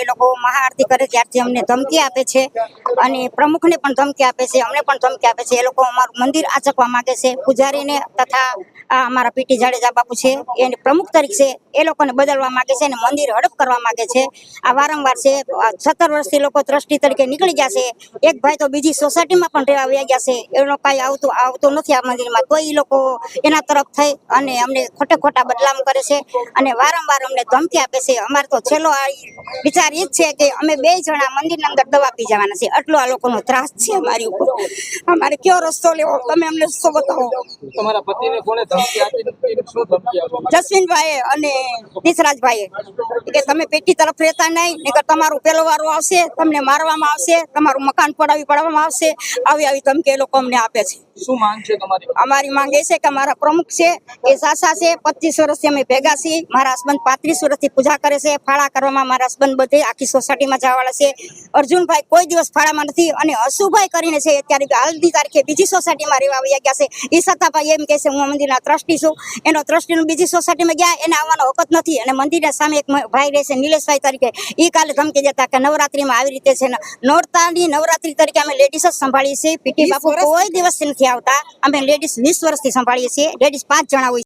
એ લોકો મહાઆરતી કરે ત્યારથી અમને ધમકી આપે છે. અને પ્રમુખને પણ ધમકી આપે છે, અમને પણ ધમકી આપે છે. એ લોકો અમારું મંદિર આચકવા માંગે છે. પૂજારીને તથા અમારા પીટી જાડેજા બાપુ છે, એને પ્રમુખ તરીકે એ લોકોને બદલવા માંગે છે અને મંદિર હડપ કરવા માંગે છે. આ વારંવાર છે, સત્તર વર્ષથી લોકો ટ્રસ્ટી તરીકે નીકળી ગયા છે. એક ભાઈ તો બીજી સોસાયટીમાં પણ રહેવા વયા ગયા છે. એનો કાંઈ આવતું આવતું નથી આ મંદિરમાં. તો એ લોકો એના તરફ થઈ અને અમને ખોટે ખોટા બદલામ કરે છે અને વારંવાર અમને ધમકી આપે છે. અમારે તો છેલ્લો વિચાર એ જ છે કે અમે બે જણા મંદિરના અંદર દવા પી જવાના છે આટલો આ લોકોનો ત્રાસ છે અમારી ઉપર. અમારે કયો રસ્તો લેવો? તમે અમને રસ્તો બતાવો. તમારા પતિને કોણે ધમકી આપી શું ધમકી આપી? જસવીનભાઈ અને નિશરાજભાઈ કે તમે પેટી તરફ રહેતા નહીં નહીતર તમારું પેલો વારો આવશે તમને મારવામાં આવશે તમારું મકાન પડાવી પાડવામાં આવશે. આવી આવી ધમકી એ લોકો અમને આપે છે. શું માંગ છે તમારી અમારી માંગ એ છે કે અમારા પ્રમુખ છે એ સાસા છે પચીસ વર્ષથી અમે ભેગા છીએ મારા હસબન્ડ પાંત્રીસ વર્ષથી પૂજા કરે છે ફાળા કરવામાં મારા હસબન્ડ બધે આખી સોસાયટીમાં જવાવાળા છે. અર્જુનભાઈ કોઈ દિવસ ફાળામાં નથી અને હસુભાઈ કરીને છે અત્યારે હાલની તારીખે બીજી સોસાયટીમાં રહેવા આવી ગયા છે. એ સત્તાભાઈ એમ કહે છે હું મંદિરના ટ્રસ્ટી છું. એનો ટ્રસ્ટીનું બીજી સોસાયટીમાં ગયા એને આવવાનો હકત નથી. અને મંદિરના સામે એક ભાઈ રહેશે નિલેશભાઈ તરીકે. એ કાલે ધમકી દેતા કે નવરાત્રીમાં આવી રીતે છે નોરતાની નવરાત્રી તરીકે અમે લેડીઝ જ સંભાળીએ છીએ. પીટી બાપુ કોઈ દિવસ નથી આવતા. અમે લેડીઝ વીસ વર્ષથી સંભાળીએ છીએ. લેડીઝ પાંચ જણા હોય